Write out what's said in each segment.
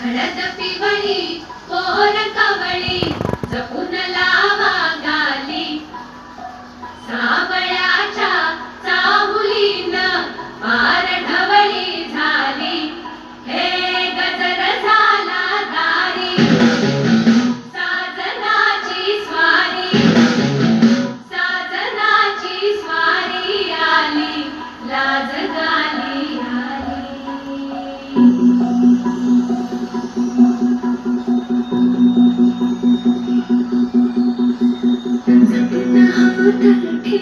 घडत पिवळी कोर कवळी जपून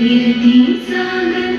फिरती सागर.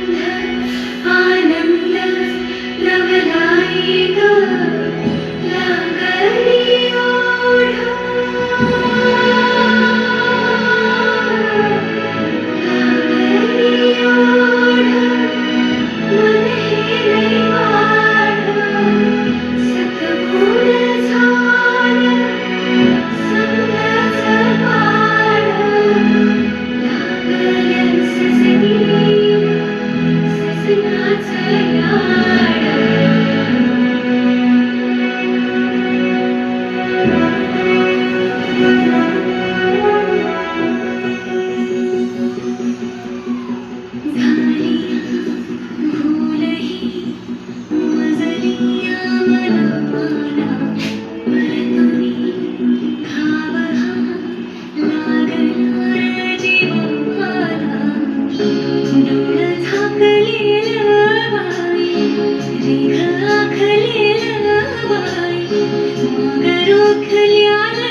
खल्या